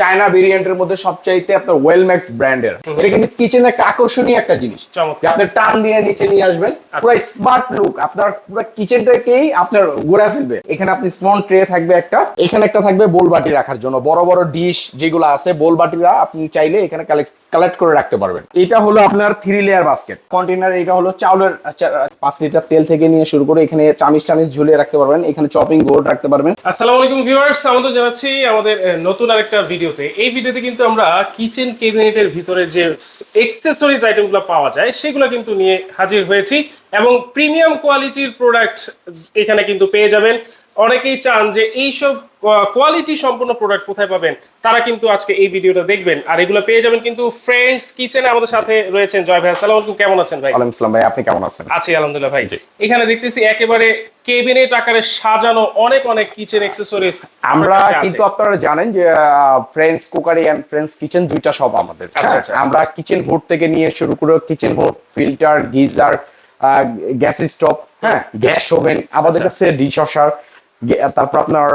China ভেরিয়েন্টের মধ্যে সবচাইতে আপনার ওয়েলম্যাক্স ব্র্যান্ডের এটা কিন্তু কিচেন একটা আকর্ষণীয় একটা জিনিস। আপনি টান দিয়ে নিচে নিয়ে আসবেন পুরো স্মার্ট লুক আপনার পুরো কিচেনটাকেই আপনার ঘুরে ফেলবে। এখানে আপনি স্মল ট্রে থাকবে একটা এখানে একটা থাকবে বোল বাটি রাখার জন্য। বড় বড় ডিশ যেগুলো আছে বোল বাটিরা আপনি চাইলে এখানে কালেক্ট কালেক্ট করে রাখতে পারবেন। এটা হলো আপনার থ্রি লেয়ার বাস্কেট কন্টেনার এটা হলো চাউলের আচ্ছা, পাঁচ লিটার তেল থেকে নিয়ে শুরু করে এখানে চামিচ টামিচ ঝুলিয়ে রাখতে পারবেন। এখানে চপিং বোর্ড রাখতে পারবেন। আসসালামু আলাইকুম ভিউয়ার্স আমাদের জানাচ্ছি আমাদের নতুন আরেকটা ভিডিওতে। এই ভিডিওতে কিন্তু আমরা কিচেন ক্যাবিনেটের ভিতরে যে এক্সেসরিজ আইটেমগুলো পাওয়া যায় সেগুলো কিন্তু নিয়ে হাজির হয়েছি এবং প্রিমিয়াম কোয়ালিটির প্রোডাক্ট এখানে কিন্তু পেয়ে যাবেন। অনেকেই চান যে এইসব কোয়ালিটি সম্পূর্ণ প্রোডাক্ট কোথায় পাবেন তারা কিন্তু আজকে এই ভিডিওটা দেখবেন। আর এগুলো পেয়ে যাবেন কিন্তু ফ্রেন্ডস কিচেনে আমাদের সাথে রয়েছেন জয় ভাই। আসসালামু আলাইকুম কেমন আছেন ভাই? আলাইকুম ইসলাম ভাই আপনি কেমন আছেন? আছি আলহামদুলিল্লাহ ভাই। এখানে দেখতেছি একেবারে কেবিনেট আকারে সাজানো অনেক অনেক কিচেন অ্যাক্সেসরিজ আমরা কিন্তু আপনারা জানেন যে friends cookery and friends kitchen দুইটা সব আমাদের। আচ্ছা, আচ্ছা। আমরা কিচেন বোর্ড থেকে নিয়ে শুরু করে kitchen board filter geyser gas stove হ্যাঁ গ্যাস ওভেন আমাদের আচ্ছা। কাছে ডিশওয়াশার তারপর আপনার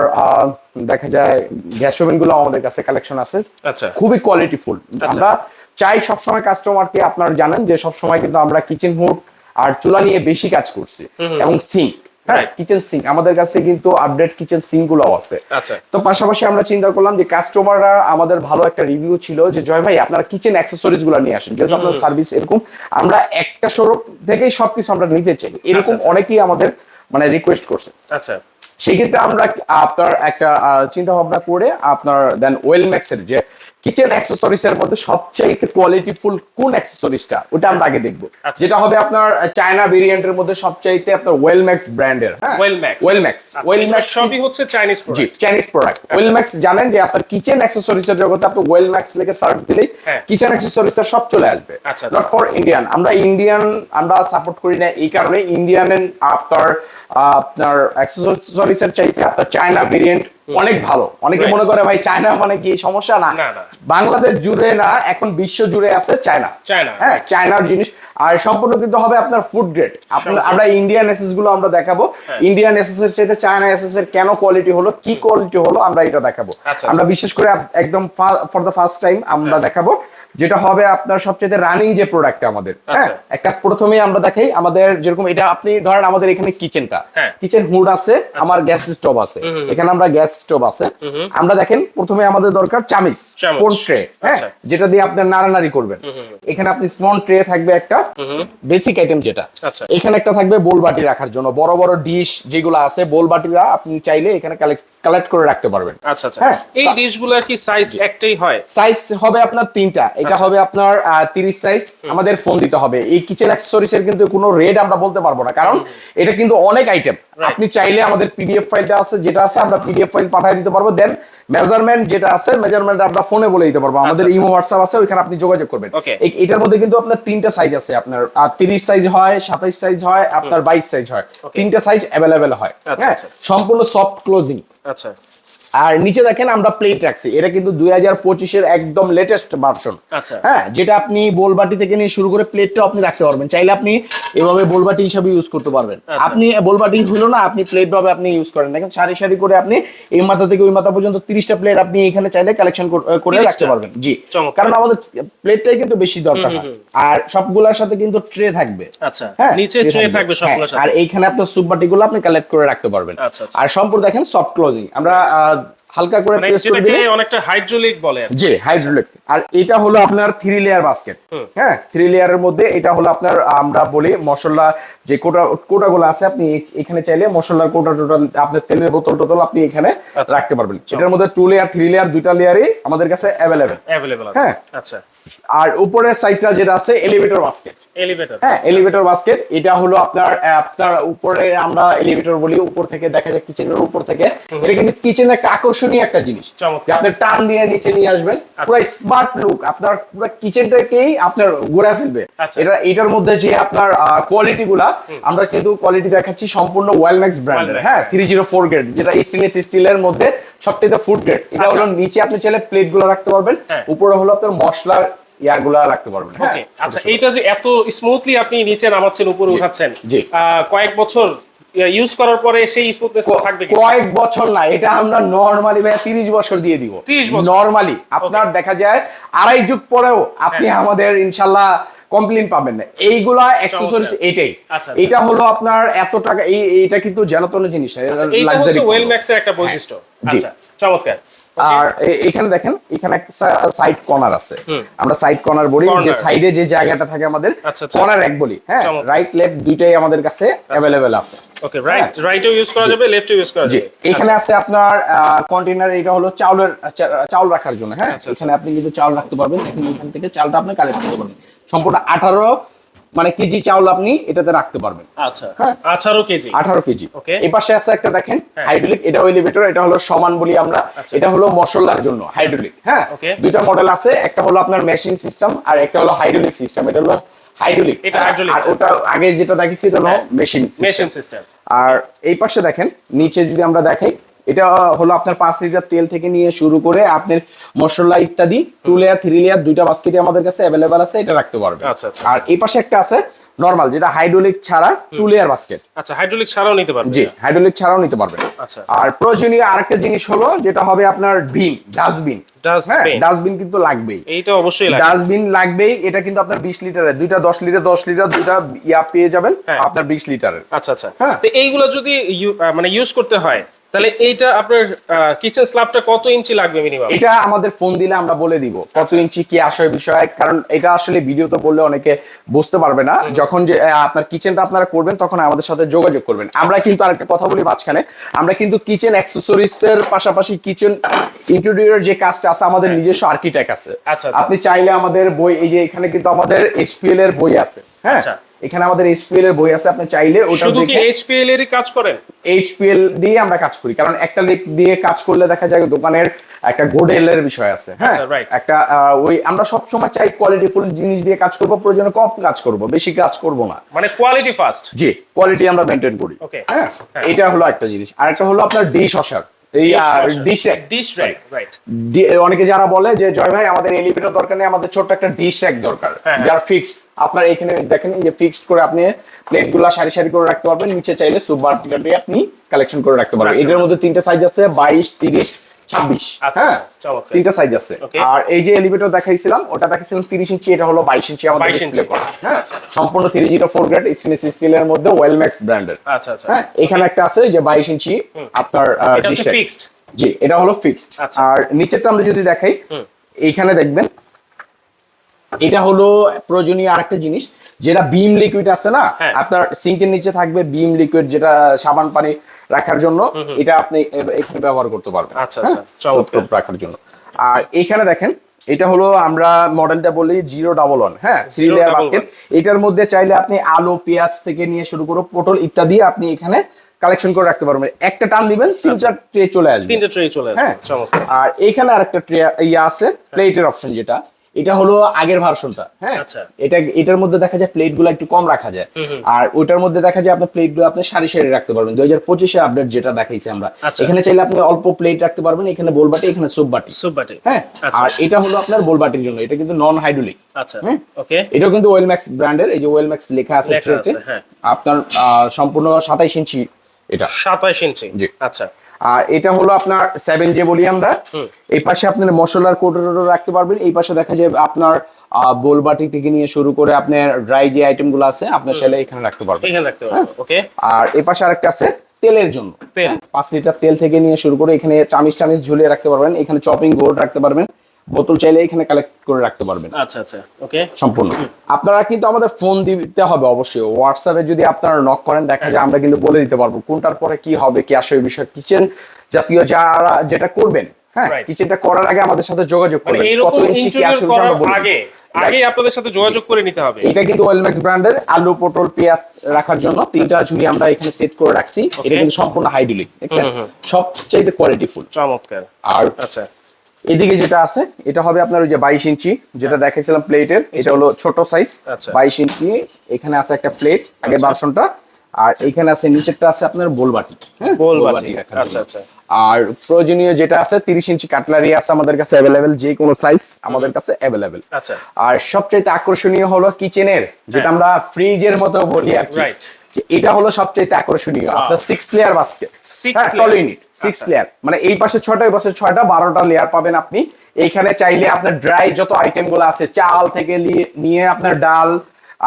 দেখা যায় গ্যাস ওভেনগুলো আমাদের কাছে কালেকশন আছে। আচ্ছা। খুবই কোয়ালিটিফুল আমরা চাই সবসময় কাস্টমারকে আপনারা জানেন যে সবসময় কিন্তু আমরা কিচেন হুড আর চুলা নিয়ে বেশি কাজ করছি। এবং সিঙ্ক হ্যাঁ কিচেন সিঙ্ক আমাদের কাছে কিন্তু আপডেট কিচেন সিঙ্কগুলো আছে। আচ্ছা। তো পাশাপাশি আমরা চিন্তা করলাম যে কাস্টমাররা আমাদের ভালো একটা রিভিউ ছিল যে জয় ভাই আপনারা কিচেন অ্যাক্সেসরিজগুলো নিয়ে আসেন। যেহেতু আপনার সার্ভিস এরকম আমরা একটা শোরুম থেকেই সবকিছু আমরা নিতে চাই। এরকম আচ্ছা। অনেকেই আমাদের মানে রিকোয়েস্ট করছে। আচ্ছা। সেই ক্ষেত্রে আমরা আপনার একটা চিন্তা ভাবনা করে আপনার দেন ওয়েল ম্যাক্সের যে কিচেন অ্যাক্সেসরিজ এর মধ্যে সবচেয়ে কোয়ালিটিফুল কোন অ্যাক্সেসরিজটা ওটা আমরা আগে দেখব। আচ্ছা। যেটা হবে আপনার চায়না ভেরিয়েন্টের মধ্যে সবচাইতে আপনার ওয়েল ম্যাক্স ব্র্যান্ডের হ্যাঁ ওয়েল ম্যাক্স ওয়েল ম্যাক্স সবই হচ্ছে চাইনিজ জি product Chinese product well max জানেন যে আপনার কিচেন অ্যাক্সেসরিজ এর জগতে আপনি ওয়েল ম্যাক্স লিখে সার্চ দিলেই। কিচেন অ্যাক্সেসরিজ সব চলে আসবে। নট ফর ইন্ডিয়ান আমরা ইন্ডিয়ান আমরা সাপোর্ট করি না। এই কারণে ইন্ডিয়ান আপনার আপনার চাইতে আপনার চায়না ভেরিয়েন্ট অনেক ভালো। অনেকে মনে করে ভাই চায়না মানে কি? সমস্যা? না। বাংলাদেশ জুড়ে না এখন বিশ্ব জুড়ে আছে চায়না চায়না। হ্যাঁ চায়নার জিনিস। আর সম্পূর্ণ কিন্তু হবে আপনার ফুড গ্রেড আপনার আমরা ইন্ডিয়ান এসএসগুলো আমরা দেখাবো। ইন্ডিয়ান এসএস এর চাইতে চায়না এসএস এর কেন কোয়ালিটি হলো? কি কোয়ালিটি হলো? আমরা এটা দেখাবো। আচ্ছা, আমরা বিশেষ করে একদম ফর দ্য ফার্স্ট টাইম আমরা দেখাবো। যেটা হবে আপনার সবচেয়ে রানিং যে প্রোডাক্ট আমাদের হ্যাঁ? আচ্ছা। একটা প্রথমে আমরা দেখাই আমাদের যেরকম এটা আপনি ধরেন আমাদের এখানে কিচেনটা। কিচেন হুড আছে আমার গ্যাস স্টোভ আছে। এখানে আমরা গ্যাস স্টোভ আছে। আমরা দেখেন প্রথমে আমাদের দরকার চামিচ। স্পুন ট্রে হ্যাঁ? আচ্ছা। যেটা দিয়ে আপনার নাড়ানাড়ি করবেন। এখানে আপনি স্মল ট্রে থাকবে একটা বেসিক আইটেম যেটা। আচ্ছা। এখানে একটা থাকবে বোল বাটি রাখার জন্য। বড় বড় ডিশ যেগুলো আছে বোল বাটিরা আপনি চাইলে এখানে কালেক্ট কালেক্ট করে রাখতে পারবেন। আচ্ছা আচ্ছা। হ্যাঁ। এই ডিশগুলোর কি সাইজ একটাই হয়? সাইজ হবে আপনার তিনটা। এটা হবে আপনার তিরিশ সাইজ আমাদের ফোন দিতে হবে। এই কিচেন অ্যাকসেসরিজ এর কিন্তু কোনো রেড আমরা বলতে পারব না। কারণ এটা কিন্তু অনেক আইটেম আপনি চাইলে আমাদের পিডিএফ ফাইলটা আছে যেটা আছে আমরা পিডিএফ ফাইল পাঠিয়ে দিতে পারব। দেন মেজারমেন্ট যেটা আছে মেজারমেন্ট আমরা ফোনে বলে দিতে পারব। আমাদের আচ্ছা। ইমো হোয়াটসঅ্যাপ আছে ওইখানে আপনি যোগাযোগ করবেন. এটার মধ্যে কিন্তু আপনার তিনটা সাইজ আছে আপনার। তিরিশ সাইজ হয় সাতাইশ সাইজ হয় আপনার বাইশ সাইজ হয়। তিনটা সাইজ অ্যাভেলেবেল হয়। আচ্ছা, হ্যাঁ? আচ্ছা। সম্পূর্ণ সফট ক্লোজিং আচ্ছা। আর নিচে দেখেন আমরা প্লেট রাখছি। এটা কিন্তু দুই হাজার পঁচিশের একদম লেটেস্ট ভার্সন আচ্ছা। হ্যাঁ যেটা আপনি বোলবাটি থেকে নিয়ে শুরু করে প্লেটটাও আপনি রাখতে পারবেন। চাইলে আপনি এভাবে বোলবাটি হিসাবে ইউজ করতে পারবেন। আচ্ছা। আপনি বোলবাটি হলো না আপনি প্লেট ভাবে আপনি ইউজ করেন। দেখেন সারি সারি করে আপনি এই মাথা থেকে ওই মাথা পর্যন্ত তিরিশটা প্লেট আপনি এখানে চাইলে কালেকশন করে রাখতে পারবেন। জি। কারণ আমাদের প্লেটটাই কিন্তু বেশি দরকার হয়। আর সবগুলোর সাথে কিন্তু ট্রে থাকবে। আচ্ছা। হ্যাঁ, নিচে ট্রে থাকবে। সবগুলোর হ্যাঁ, আর এইখানে আপনার সুপ বাটিগুলো আপনি কালেক্ট করে রাখতে পারবেন। আচ্ছা, আচ্ছা। আর সম্পূর্ণ দেখেন সফট ক্লোজিং আমরা হালকা করে মানে প্রেস করে দিলে অনেকটা হাইড্রোলিক বলে জি হাইড্রোলিক আর এটা হলো আপনার থ্রি লেয়ার বাস্কেট হ্যাঁ থ্রি লেয়ারের মধ্যে এটা হলো আপনার আমরা বলি মশলা যে কোটা কোটাগুলো আছে আপনি এখানে চাইলে মশলার কোটা টোটা আপনার তেলের বোতল টোতল আপনি এখানে আচ্ছা। রাখতে পারবেন। এটার মধ্যে টু লেয়ার থ্রি লেয়ার দুইটা লেয়ারই আমাদের কাছে অ্যাভেলেবেল অ্যাভেলেবল আছে। হ্যাঁ। আচ্ছা। আর উপরের সাইডটা যেটা আছে এলিভেটর বাস্কেট এলিভেটর হ্যাঁ এলিভেটর বাস্কেট এটা হলো আপনার আপনার উপরে আমরা এলিভেটর বলি উপর থেকে দেখা যায় কিচেনের উপর থেকে। এটা কিন্তু কিচেন একটা আকর্ষণীয় একটা জিনিস। আপনি টান দিয়ে নিচে নিয়ে আসবেন পুরো স্মার্ট লুক আপনার পুরো কিচেনটাকেই আপনার ফেলবে। আচ্ছা। এটা এটার মধ্যে যে আপনার কোয়ালিটি গুলা আমরা কিন্তু কোয়ালিটি দেখাচ্ছি সম্পূর্ণ ওয়েলম্যাক্স ব্র্যান্ডের হ্যাঁ থ্রি জিরো ফোর গ্রেড যেটা স্টেনলেস স্টিলের মধ্যে সবথেকে ফুড গ্রেড এটা আচ্ছা। হলো নিচে আপনি চাইলে প্লেটগুলো রাখতে পারবেন। হ্যাঁ। উপরে হলো আপনার মশলার ইয়াগুলা রাখতে পারবেন। হ্যাঁ ওকে আচ্ছা এইটা যে এত স্মুথলি আপনি নিচে নামাচ্ছেন উপরে উঠাচ্ছেন কয়েক বছর ইউজ করার পরে সেই স্মুথনেস থাকবে কয়েক বছর না এটা আমরা নর্মালি ভাই তিরিশ বছর দিয়ে দিব। 30 বছর? নর্মালি আপনার দেখা যায় আড়াই যুগ পরেও আপনি হ্যাঁ। আমাদের ইনশাল্লাহ কমপ্লেন পাবেন না। এইগুলা অ্যাক্সেসরিজ এটাই। আচ্ছা। এটা হলো আপনার এত টাকা এই এইটা কিন্তু জেনাতন জিনিস না আচ্ছা, এইটা হচ্ছে ওয়েল ম্যাক্সের একটা বৈশিষ্ট্য। আচ্ছা চমৎকার। আর এখানে দেখেন এখানে একটা সাইড কর্নার আছে। আমরা সাইড কর্নার বলি যে সাইডে যে জায়গাটা থাকে আমাদের আচ্ছা, আচ্ছা। কর্নার এক বলি হ্যাঁ? রাইট লেফট দুইটাই আমাদের কাছে অ্যাভেলেবেল আছে। ওকে রাইট রাইটেও ইউজ করা যাবে লেফটেও ইউজ করা যাবে। এখানে আছে আপনার কন্টেনার এটা হলো চাউলের চাউল রাখার জন্য হ্যাঁ? আচ্ছা, এখানে আপনি কিন্তু চাউল রাখতে পারবেন এখানে এখান থেকে চালটা আপনি কালেক্ট করতে পারবেন। সম্পূর্ণ আঠারো মানে কেজি চাউল আপনি এটাতে রাখতে পারবেন আচ্ছা হ্যাঁ। আঠারো কেজি আঠারো কেজি. এই পাশে আছে একটা দেখেন হ্যাঁ। হাইড্রোলিক এটা এলিভেটর এটা হলো সমান বলি আমরা আচ্ছা। এটা হলো মশলার জন্য হাইড্রোলিক হ্যাঁ. দুইটা মডেল আছে একটা হলো আপনার মেশিন সিস্টেম আর একটা হলো হাইড্রোলিক সিস্টেম এটা হলো হাইড্রোলিক এটা। আর ওটা আগে যেটা দেখেছি এটা হলো হ্যাঁ। মেশিন মেশিন সিস্টেম আর এই পাশে দেখেন নিচে যদি আমরা দেখাই এটা হলো আপনার পাঁচ লিটার তেল থেকে নিয়ে শুরু করে আপনার মশলা ইত্যাদি টু লেয়ার থ্রি লেয়ার দুইটা বাস্কেটই আমাদের কাছে অ্যাভেলেবেল আছে এটা রাখতে পারবেন। আচ্ছা, আচ্ছা। আর এই পাশে একটা আছে নর্মাল যেটা হাইড্রোলিক ছাড়া টু লেয়ার বাস্কেট আচ্ছা হাইড্রোলিক ছাড়াও নিতে পারবে জি হাইড্রোলিক ছাড়াও নিতে পারবেন। আচ্ছা। আর প্রয়োজনীয় আরেকটা জিনিস হলো যেটা হবে আপনার বিন ডাস্টবিন হ্যাঁ ডাস্টবিন কিন্তু লাগবেই। এইটা অবশ্যই লাগে ডাস্টবিন লাগবেই এটা কিন্তু আপনার বিশ লিটারের দুইটা দশ লিটার দশ লিটার দুইটা ইয়া পেয়ে যাবেন হ্যাঁ। আপনার বিশ লিটারের। আচ্ছা আচ্ছা। হ্যাঁ। তো এইগুলো যদি মানে ইউজ করতে হয় তাহলে এইটা আপনার কিচেন স্ল্যাবটা কত ইঞ্চি লাগবে মিনিমাম এটা আমাদের ফোন দিলে আমরা বলে দিব কত। ইঞ্চি কি আসে বিষয় কারণ এটা আসলে ভিডিওতে বললে অনেকে বুঝতে পারবে না যখন যে আপনার কিচেনটা আপনারা করবেন তখন আমাদের সাথে যোগাযোগ করবেন আমরা কিন্তু আরেকটা কথা বলি মাঝখানে আমরা কিন্তু কিচেন অ্যাক্সেসরিজ এর পাশাপাশি কিচেন ইন্টেরিয়র যে কাজটা আছে আমাদের নিজস্ব আর্কিটেক্ট আছে হ্যাঁ। আচ্ছা, আচ্ছা। আপনি চাইলে আমাদের বই এই যে এখানে কিন্তু আমাদের এইচপিএল এর বই আছে হ্যাঁ আচ্ছা। এখানে আমাদের এইচপিএল এর বই আছে আপনি চাইলে ওটা শুধু কি এইচপিএল এরই কাজ করেন? এইচপিএল দিয়ে আমরা কাজ করি কারণ একটা লিক দিয়ে কাজ করলে দেখা যায় দোকানের একটা গোডেলের বিষয় আছে হ্যাঁ? আচ্ছা, একটা ওই আমরা সব সময় চাই কোয়ালিটিফুল জিনিস দিয়ে কাজ করব প্রয়োজনে কম কাজ করব বেশি কাজ করব না। মানে কোয়ালিটি ফার্স্ট জি কোয়ালিটি আমরা মেনটেন করি. হ্যাঁ? হ্যাঁ। এটা হলো একটা জিনিস। আর একটা হলো আপনার ডিশ ওয়াশার অনেকে যারা বলে যে জয় ভাই আমাদের এলিভেটর দরকার নেই আমাদের ছোট্ট একটা ডিশ এক দরকার। যার ফিক্সড আপনার এখানে দেখেন যে ফিক্সড করে আপনি প্লেটগুলা সারি সারি করে রাখতে পারবেন। নিচে চাইলে সুপার আপনি কালেকশন করে রাখতে পারবেন। এদের মধ্যে তিনটা সাইজ আছে বাইশ তিরিশ ছাব্বিশ। আচ্ছা, হ্যাঁ তিনটা সাইজ আছে। আর এই যে এলিভেটর দেখাইছিলাম ওটা দেখাইছিলাম তিরিশ ইঞ্চি এটা হলো বাইশ ইঞ্চি আমাদের ডিসপ্লে করা। হ্যাঁ সম্পূর্ণ three zero four grade stainless স্টিলের মধ্যে ওয়েলম্যাক্স ব্র্যান্ডের আচ্ছা আচ্ছা। হ্যাঁ এখানে একটা আছে যে বাইশ ইঞ্চি আপনার আহ, এটা হচ্ছে dish ফিক্সড জি এটা হলো ফিক্সড। আর নিচেরটা আমরা যদি দেখাই এইখানে দেখবেন এটা হলো প্রয়োজনীয় আরেকটা জিনিস যেটা বিম লিকুইড আছে না। আপনার সিঙ্কের নিচে থাকবে বিম লিকুইড যেটা সাবান পানি রাখার জন্য এটা আপনি এখানে ব্যবহার করতে পারবেন। আচ্ছা, আচ্ছা, হ্যাঁ? টোপ রাখার জন্য। আর এখানে দেখেন এটা হলো আমরা মডেলটা বলি জিরো ডাবল ওয়ান হ্যাঁ? থ্রি লেয়ার বাস্কেট এটার মধ্যে চাইলে আপনি আলু পেঁয়াজ থেকে নিয়ে শুরু করে পটল ইত্যাদি আপনি এখানে কালেকশন করে রাখতে পারবেন। একটা টান দিবেন তিন চার ট্রে চলে আসবে। তিনটে ট্রে চলে হ্যাঁ? আসবে চমৎকার। আর এখানে আরেকটা ট্রে ইয়া আছে প্লেটের অপশন যেটা। এটা হলো আগের ভার্সনটা হ্যাঁ? আচ্ছা। এটা এটার মধ্যে দেখা যায় প্লেটগুলো একটু কম রাখা যায়। আর ওইটার মধ্যে দেখা যায় আপনার প্লেটগুলো আপনি সারি সারি রাখতে পারবেন। দুই হাজার পঁচিশে আপডেট যেটা দেখাইছি আমরা। আচ্ছা। এখানে চাইলে আপনি অল্প প্লেট রাখতে পারবেন এখানে বোলবাটি এখানে সুপ বাটি। সুপ বাটি। হ্যাঁ? আচ্ছা। আর এটা হলো আপনার বোলবাটির জন্য। এটা কিন্তু নন হাইড্রোলিক আচ্ছা। ওকে এটাও কিন্তু ওয়েলম্যাক্স ব্র্যান্ডের এই যে ওয়েলম্যাক্স লেখা আছে লেখা আছে, হ্যাঁ। আপনার আহ, সম্পূর্ণ সাতাইশ ইঞ্চি এটা। সাতাইশ ইঞ্চি জি। আচ্ছা। আর এটা হলো আপনার সেভেন যে বলি আমরা। এই পাশে আপনার মশলার কোটো রাখতে পারবেন। এই পাশে দেখা যায় আপনার আহ, বোলবাটি থেকে নিয়ে শুরু করে আপনার ড্রাই যে আইটেমগুলো আছে আপনার চাইলে এখানে রাখতে পারবেন। ওকে আর এ পাশে আরেকটা আছে তেলের জন্য। পাঁচ লিটার তেল থেকে নিয়ে শুরু করে এখানে চামিচ টামিচ ঝুলিয়ে রাখতে পারবেন। এখানে চপিং বোর্ড রাখতে পারবেন। বোতল চাইলে এখানে কালেক্ট করে রাখতে পারবেন। আচ্ছা আচ্ছা ওকে সম্পূর্ণ। আপনারা কিন্তু আমাদের ফোন দিতে হবে অবশ্যই। হোয়াটসঅ্যাপে যদি আপনারা নক করেন দেখা যায় আমরা কিন্তু বলে দিতে পারব কোনটার পরে কি হবে কি আসবে বিষয়। কিচেন জাতীয় যারা যেটা করবেন হ্যাঁ কিচেনটা করার আগে আমাদের সাথে যোগাযোগ মানে করবেন। কত ইঞ্চি কি আসবে আমরা বলে আগে আগে আপনাদের সাথে যোগাযোগ করে নিতে হবে। এটা কিন্তু ওয়েলম্যাক্স ব্র্যান্ডের আলু পটল পেঁয়াজ রাখার জন্য তিনটা ঝুড়ি আমরা এখানে সেট করে রাখছি। এটা কিন্তু সম্পূর্ণ হাইড্রোলিক দেখছেন? সবচেয়ে কোয়ালিটিফুল চমৎকার। আর আচ্ছা। এদিকে যেটা আছে এটা হবে আপনার ওই যে বাইশ ইঞ্চি যেটা দেখাইছিলাম প্লেটের এটা হলো ছোট সাইজ আচ্ছা। বাইশ ইঞ্চি। এখানে আছে একটা প্লেট আগের ভার্সনটা আর এখানে আছে নিচেরটা আছে আপনার বোলবাটি হ্যাঁ? বোলবাটি আচ্ছা আচ্ছা। আর প্রয়োজনীয় যেটা আছে তিরিশ ইঞ্চি কাটলারি আছে আমাদের কাছে অ্যাভেলেবেল যে কোনো সাইজ আমাদের কাছে অ্যাভেলেবেল আচ্ছা। আর সবচাইতে আকর্ষণীয় হলো কিচেনের যেটা আমরা ফ্রিজের মতো বলি আর. যে এটা হলো সবচেয়ে আকর্ষণীয় আপনার six layer basket tall unit six আচ্ছা। লেয়ার মানে এই পাশে ছয়টা এই পাশে ছয়টা বারোটা লেয়ার পাবেন আপনি। এইখানে চাইলে আপনার ড্রাই যত আইটেমগুলো আছে চাল থেকে নিয়ে আপনার ডাল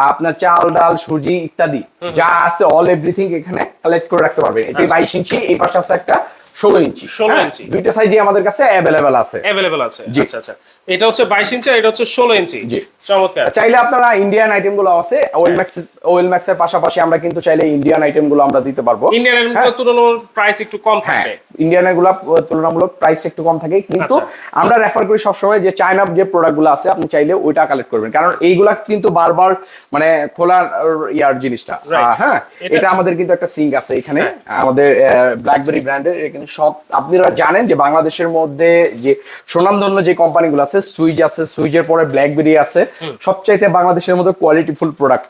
আপনার চাল ডাল সুজি ইত্যাদি যা আছে অল এভরিথিং এখানে কালেক্ট করে রাখতে পারবেন। এটি বাইশ ইঞ্চি এই পাশে আছে একটা ষোলো ইঞ্চি। 16 হ্যাঁ, ইঞ্চি। দুইটা সাইজে আমাদের কাছে অ্যাভেলেবেল আছে। অ্যাভেলেবল আছে। আচ্ছা আচ্ছা। এটা হচ্ছে বাইশ ইঞ্চি আর এটা হচ্ছে ষোলো ইঞ্চি। জি। চমৎকার। চাইলে আপনারা ইন্ডিয়ান আইটেমগুলো আছে। ওয়েল ম্যাক্স ওয়েল ম্যাক্স এর পাশাপাশি আমরা কিন্তু চাইলে ইন্ডিয়ান আইটেমগুলো আমরা দিতে পারব। ইন্ডিয়ান হ্যাঁ। এর তুলনামূলক প্রাইস একটু কম হ্যাঁ থাকবে ইন্ডিয়ানগুলা তুলনামূলক প্রাইস একটু কম থাকে। কিন্তু আচ্ছা। আমরা রেফার করি সবসময় যে চায়না যে প্রোডাক্টগুলো আছে আপনি চাইলে ওইটা কালেক্ট করবেন। কারণ এইগুলা কিন্তু বারবার মানে খোলার ইয়ার জিনিসটা। হ্যাঁ এটা- হ্যাঁ। আমাদের কিন্তু একটা সিঙ্ক আছে এখানে। আমাদের ব্ল্যাকবেরি ব্র্যান্ডের সব আপনারা জানেন যে বাংলাদেশের মধ্যে যে সুনামধন্য যে কোম্পানিগুলো আছে সুইজ আছে সুইজের পরে ব্ল্যাকবেরি আছে সবচাইতে বাংলাদেশের মধ্যে কোয়ালিটিফুল প্রোডাক্ট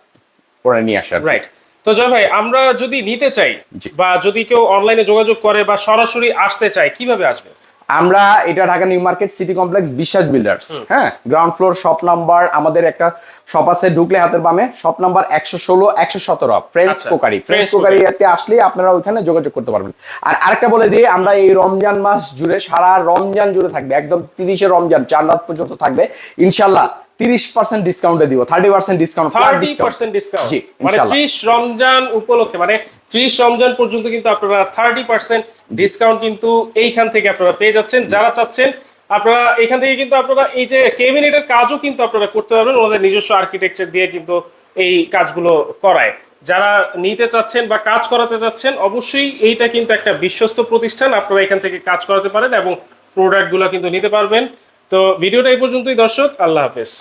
করে নিয়ে আসে রাইট তো জয় ভাই আমরা যদি নিতে চাই বা যদি কেউ অনলাইনে যোগাযোগ করে বা সরাসরি আসতে চায় কীভাবে আসবে? আমরা এটা Dhaka new market city complex Biswas builders হ্যাঁ? গ্রাউন্ড ফ্লোর শপ নাম্বার আমাদের একটা শপ আছে ঢুকলে হাতের বামে শপ নাম্বার একশো ষোলো একশো সতেরো ফ্রেন্স কোকারি ফ্রেন্স কোকারিতে আসলে আপনারা ওইখানে যোগাযোগ করতে পারবেন। আর আরেকটা বলে দিয়ে আমরা এই রমজান মাস জুড়ে সারা রমজান জুড়ে থাকবে একদম তিরিশে রমজান চার রাত পর্যন্ত থাকবে। ইনশাল্লাহ তিরিশ পার্সেন্ট ডিসকাউন্টে দিব thirty percent discount thirty percent discount জি মানে ত্রিশ রমজান উপলক্ষে মানে ত্রিশ রমজান পর্যন্ত কিন্তু আপনারা থার্টি পার্সেন্ট ডিসকাউন্ট কিন্তু এইখান থেকে আপনারা পেয়ে যাচ্ছেন। যারা চাচ্ছেন, আপনারা এখান থেকে কিন্তু আপনারা এই যে কেবিনেটের কাজও কিন্তু আপনারা করতে পারবেন, ওনাদের নিজস্ব আর্কিটেকচার দিয়ে কিন্তু এই কাজগুলো করায়। যারা নিতে চাচ্ছেন বা কাজ করাতে চাচ্ছেন, অবশ্যই এইটা কিন্তু একটা বিশ্বস্ত প্রতিষ্ঠান, আপনারা এখান থেকে কাজ করাতে পারেন এবং প্রোডাক্টগুলো কিন্তু নিতে পারবেন। তো ভিডিওটা এই পর্যন্তই, দর্শক, আল্লাহ হাফেজ।